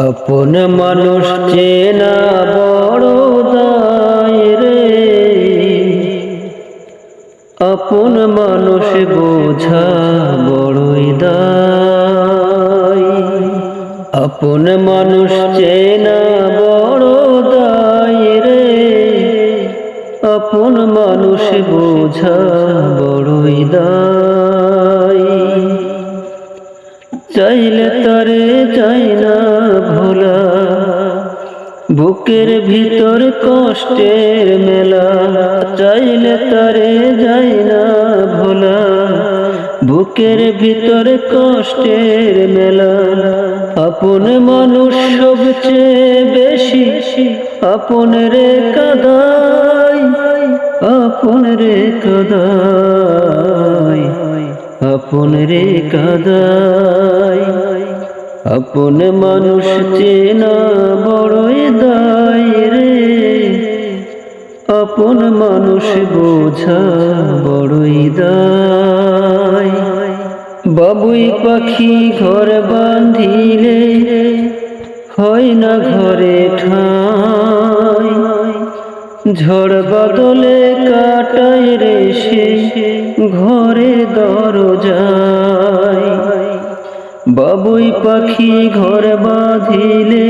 আপন মানুষ চেনা বড় রে। আপন মানুষ বোঝা বড়ই দায়। আপন মানুষ চেনা বড় রে। আপন মানুষ বোঝা বড়ই দায়। চাইলে তারে চাই না ভোলা বুকের ভিতর কষ্টের মেলা, চাইলে তারে যাই না ভোলা। বুকের ভিতর কষ্টের মেলা, আপন মানুষ সবচেয়ে বেশি, আপন রে কাদাই, আপন রে কাদাই, আপন রে কাদাই। আপন মানুষ চেনা বড়ই আপন মানুষ বোঝা বড়ই দায়। বাবুই পাখি ঘর বাঁধিলে হয় না ঘরে ঠাই। ঝড় বদলে কাটাই রে সে ঘরে দরজায়। বাবুই পাখি ঘর বাঁধিলে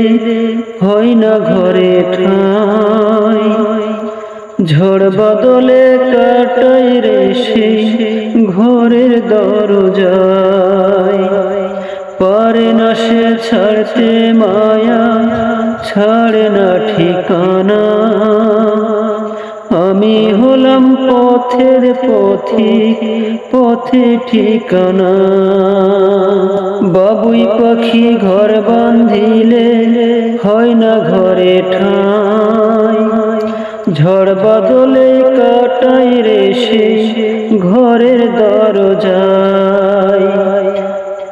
হয় না ঘরে ঠাই। ঝড় বদলে কাটাই রে সে ঘরের দরজায়। পারে না সে ছাড়তে মায়া, ছাড়ে না ঠিকানা। আমি হলাম পথের পথিক, পথে ঠিকানা। বাবুই পাখি ঘর বাঁধিলে হয় না ঘরে ঠাই। ঝড় বদলে কাটাই রে ঘরের দরজায়।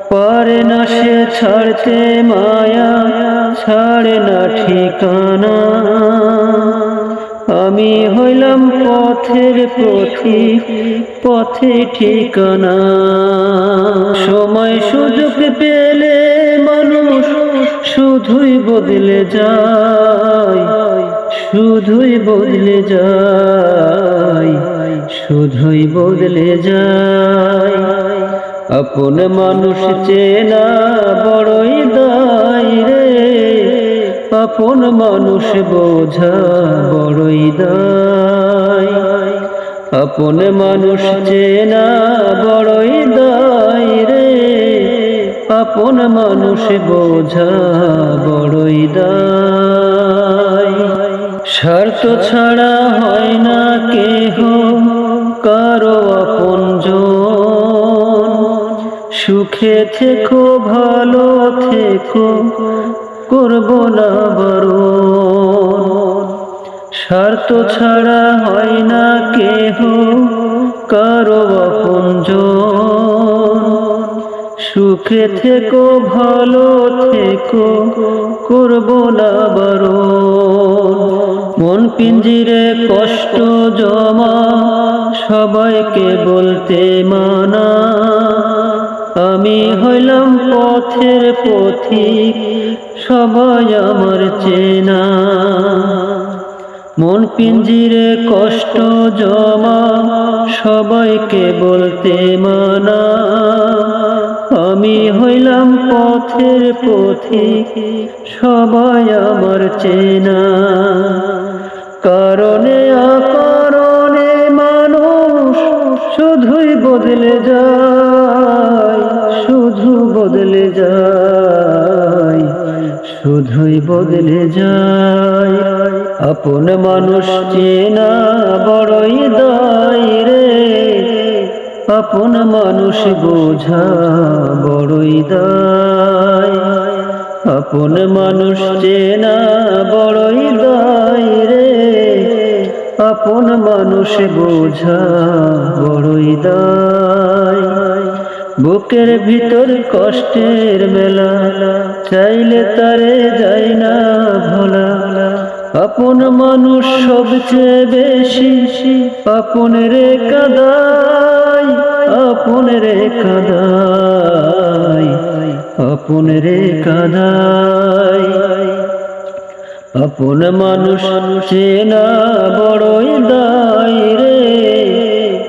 পারে না সে ছাড়তে মায়া, ছাড়ে না ঠিকানা। আমি হইলাম পথের পথি, পথে ঠিকানা। সময় সুযোগ পেলে মানুষ শুধুই বদলে যায়। শুধুই বদলে যায়, শুধুই বদলে যায়। আপন মানুষ চেনা বড়ই দায় রে, আপন মানুষ বোঝা বড়ই দায়। আপন মানুষ চেনা বড়ই দায় রে, আপন মানুষ বোঝা বড়ই দায়। স্বার্থ ছাড়া হয় না কেহ, কারও আপন সুখে থেকো, ভালো থেকো, করব না বারণ। স্বার্থ ছাড়া হয় না কেহ, কারও আপন সুখে থেকো, ভালো থেকো, করব না বারণ। মন পিঞ্জিরে কষ্ট জমা, সবাইকে বলতে মানা। আমি হইলাম পথের পথিক, সবাই আমার চেনা। মন পিঞ্জিরে কষ্ট জমা, সবাইকে বলতে মানা। আমি হইলাম পথের পথিক, সবাই আমার চেনা। শুধুই বদলে যায়। আপন মানুষ চেনা বড়ই দায় রে। আপন মানুষ বোঝা বড়ই দায়। আপন মানুষ চেনা বড়ই দায় রে। আপন মানুষ বোঝা বড়ই দায়। বুকের ভিতর কষ্টের মেলা, চাইলে তারে যাই না ভোলা। আপন মানুষ সবচেয়ে বেশি আপন রে কাদাই আপন রে কাদাই আপন রে কাদাই। আপন মানুষ চেনা রে